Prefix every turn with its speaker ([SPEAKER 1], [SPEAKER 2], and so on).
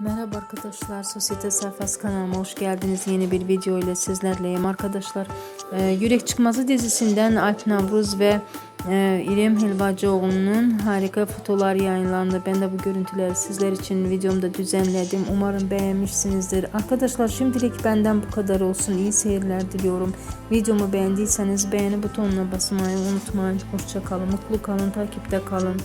[SPEAKER 1] Merhaba arkadaşlar, Sosyete Sayfası kanalıma hoş geldiniz. Yeni bir video ile sizlerleyim arkadaşlar. Ee, Yürek Çıkmazı dizisinden Alp Navruz ve e, İrem Helvacıoğlu'nun harika fotolar yayınlandı. Ben de bu görüntüleri sizler için videomda düzenledim. Umarım beğenmişsinizdir. Arkadaşlar şimdilik benden bu kadar olsun. İyi seyirler diliyorum. Videomu beğendiyseniz beğeni butonuna basmayı unutmayın. Hoşçakalın, mutlu kalın, takipte kalın.